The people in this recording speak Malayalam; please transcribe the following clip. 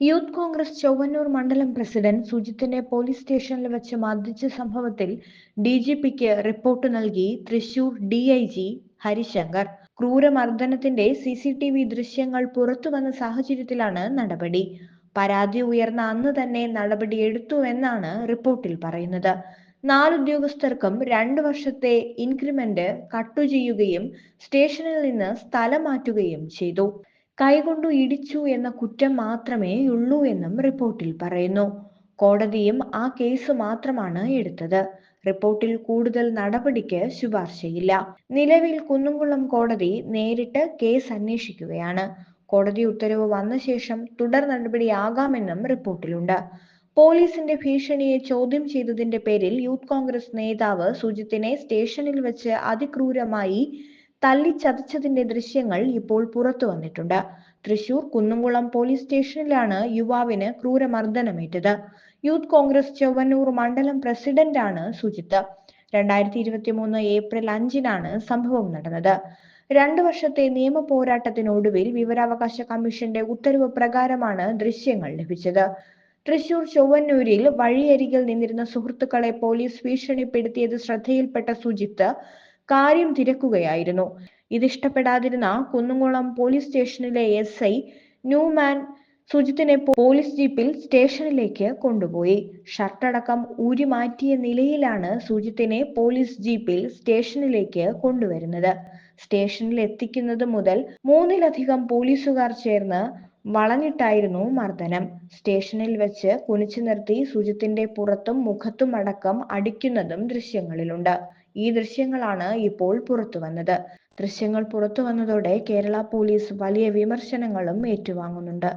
യൂത്ത് കോൺഗ്രസ് ചൊവ്വന്നൂർ മണ്ഡലം പ്രസിഡന്റ് സുജിത്തിനെ പോലീസ് സ്റ്റേഷനിൽ വെച്ച് മർദ്ദിച്ച സംഭവത്തിൽ ഡി ജി പിക്ക് റിപ്പോർട്ട് നൽകി Thrissur D I G Harishankar. ക്രൂരമർദ്ദനത്തിന്റെ C C T V ദൃശ്യങ്ങൾ പുറത്തുവന്ന സാഹചര്യത്തിലാണ് നടപടി. പരാതി ഉയർന്ന അന്ന് തന്നെ നടപടി എടുത്തുവെന്നാണ് റിപ്പോർട്ടിൽ പറയുന്നത്. നാലുദ്യോഗസ്ഥർക്കും രണ്ടു വർഷത്തെ ഇൻക്രിമെന്റ് കട്ടു ചെയ്യുകയും സ്റ്റേഷനിൽ നിന്ന് സ്ഥലം മാറ്റുകയും ചെയ്തു. കൈകൊണ്ടു ഇടിച്ചു എന്ന കുറ്റം മാത്രമേ ഉള്ളൂ എന്നും റിപ്പോർട്ടിൽ പറയുന്നു. കോടതിയും ആ കേസ് മാത്രമാണ് എടുത്തത്. റിപ്പോർട്ടിൽ കൂടുതൽ നടപടിക്ക് ശുപാർശയില്ല. നിലവിൽ കുന്നുംകുളം കോടതി നേരിട്ട് കേസ് അന്വേഷിക്കുകയാണ്. കോടതി ഉത്തരവ് വന്ന ശേഷം തുടർ നടപടിയാകാമെന്നും റിപ്പോർട്ടിലുണ്ട്. പോലീസിന്റെ ഭീഷണിയെ ചോദ്യം ചെയ്തതിന്റെ പേരിൽ യൂത്ത് കോൺഗ്രസ് നേതാവ് സുജിത്തിനെ സ്റ്റേഷനിൽ വെച്ച് അതിക്രൂരമായി തല്ലിച്ചതച്ചതിന്റെ ദൃശ്യങ്ങൾ ഇപ്പോൾ പുറത്തു വന്നിട്ടുണ്ട്. തൃശൂർ കുന്നംകുളം പോലീസ് സ്റ്റേഷനിലാണ് യുവാവിന് ക്രൂരമർദ്ദനമേറ്റത്. യൂത്ത് കോൺഗ്രസ് ചൊവ്വന്നൂർ മണ്ഡലം പ്രസിഡന്റാണ് സുജിത്ത്. രണ്ടായിരത്തി ഇരുപത്തി മൂന്ന് ഏപ്രിൽ അഞ്ചിനാണ് സംഭവം നടന്നത്. രണ്ടു വർഷത്തെ നിയമ പോരാട്ടത്തിനൊടുവിൽ വിവരാവകാശ കമ്മീഷന്റെ ഉത്തരവ് പ്രകാരമാണ് ദൃശ്യങ്ങൾ ലഭിച്ചത്. തൃശൂർ ചൊവ്വന്നൂരിൽ വഴിയരികിൽ നിന്നിരുന്ന സുഹൃത്തുക്കളെ പോലീസ് ഭീഷണിപ്പെടുത്തിയത് ശ്രദ്ധയിൽപ്പെട്ട സുജിത്ത് കാര്യം തിരക്കുകയായിരുന്നു. ഇതിഷ്ടപ്പെടാതിരുന്ന കുന്നുംകുളം പോലീസ് സ്റ്റേഷനിലെ എസ് ഐ ന്യൂമാൻ സുജിത്തിനെ പോലീസ് ജീപ്പിൽ സ്റ്റേഷനിലേക്ക് കൊണ്ടുപോയി. ഷർട്ടടക്കം ഊരി മാറ്റിയ നിലയിലാണ് സുജിത്തിനെ പോലീസ് ജീപ്പിൽ സ്റ്റേഷനിലേക്ക് കൊണ്ടുവരുന്നത്. സ്റ്റേഷനിൽ എത്തിക്കുന്നത് മുതൽ മൂന്നിലധികം പോലീസുകാർ ചേർന്ന് വളഞ്ഞിട്ടായിരുന്നു മർദ്ദനം. സ്റ്റേഷനിൽ വെച്ച് കുനിച്ചു നിർത്തി സുജിത്തിന്റെ പുറത്തും മുഖത്തും അടക്കം അടിക്കുന്നതും ദൃശ്യങ്ങളിലുണ്ട്. ഈ ദൃശ്യങ്ങളാണ് ഇപ്പോൾ പുറത്തു വന്നത്. ദൃശ്യങ്ങൾ പുറത്തു വന്നതോടെ കേരള പോലീസ് വലിയ വിമർശനങ്ങളും ഏറ്റുവാങ്ങുന്നുണ്ട്.